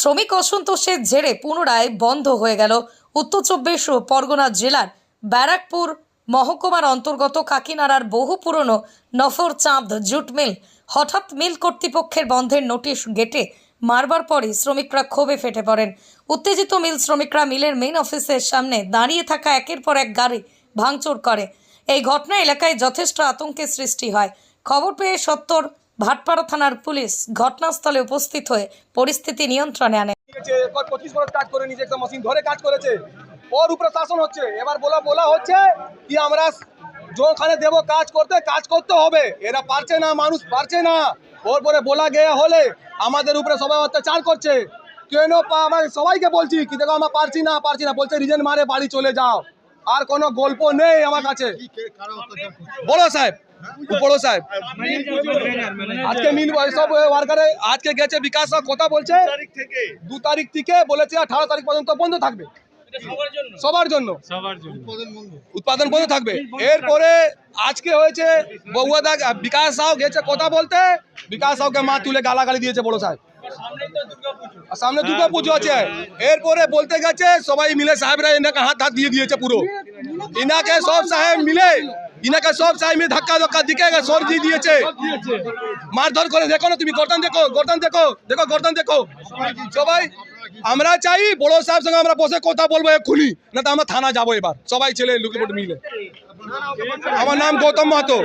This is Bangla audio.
শ্রমিক অসন্তোষের জেরে পুনরায় বন্ধ হয়ে গেল উত্তর চব্বিশ পরগনা জেলার ব্যারাকপুর মহকুমার অন্তর্গত কাকিনাড়ার বহু পুরনো নফর চাঁদ জুট মিল। হঠাৎ মিল কর্তৃপক্ষের বন্ধের নোটিশ গেটে মারবার পরই শ্রমিকরা ক্ষোভে ফেটে পড়েন। উত্তেজিত মিল শ্রমিকরা মিলের মেইন অফিসের সামনে দাঁড়িয়ে থাকা একের পর এক গাড়ি ভাঙচুর করে। এই ঘটনা এলাকায় যথেষ্ট আতঙ্কের সৃষ্টি হয়। খবর পেয়ে সত্তর ভাটপাড়া থানার পুলিশ ঘটনাস্থলে উপস্থিত হয়ে পরিস্থিতি নিয়ন্ত্রণে আনে। পঁচিশ বছর কাজ করে মেশিন ধরে কাজ করেছে। ওর উপরে শাসন হচ্ছে। এবার বলা বলা হচ্ছে কি আমরা কাজ করতে কাজ করতে হবে। এরা পারছে না, মানুষ পারছে না। ওর পরে বলা হলে আমাদের উপরে সবাই করছে। কেন আমার সবাইকে বলছি কি, দেখো আমরা পারছি না পারছি না। বলছে রিজেন মারে, বাড়ি চলে যাও। আর কোনো গল্প নেই আমার কাছে। বলো সাহেব বড় সাহেব। আজকে আজকে গেছে বিকাশ কথা বলছে। দু তারিখ থেকে বলেছে আঠারো তারিখ পর্যন্ত বন্ধ থাকবে। সবার জন্য। উৎপাদন বন্ধ থাকবে। এরপরে আজকে হয়েছে বগুয়া দা বিকাশ সাউ গেছে কথা বলতে। বিকাশ সাউকে মা তুলে গালাগালি দিয়েছে বড় সাহেব। সামনে দুর্গা পুজো আছে। এরপরে বলতে গেছে, সবাই মিলে সাহেবরা এনাকে হাত হাত দিয়ে দিয়েছে পুরো। ইনাকে সব সাহেব মিলে ইনাকে সব সাহেব মিলে ধাক্কা ধক্কা দিকে সর দিয়ে দিয়েছে। মারধর করে, দেখো না তুমি, গর্দন দেখো গর্দন দেখো দেখো, গর্দন দেখো। সবাই, আমরা চাই বড় সাহেব সঙ্গে আমরা বসে কথা বলব এক্ষুনি, না তো আমরা থানা যাব এবার। সবাই ছেলে লুকিপট মিলে। আমার নাম গৌতম মাহাতো।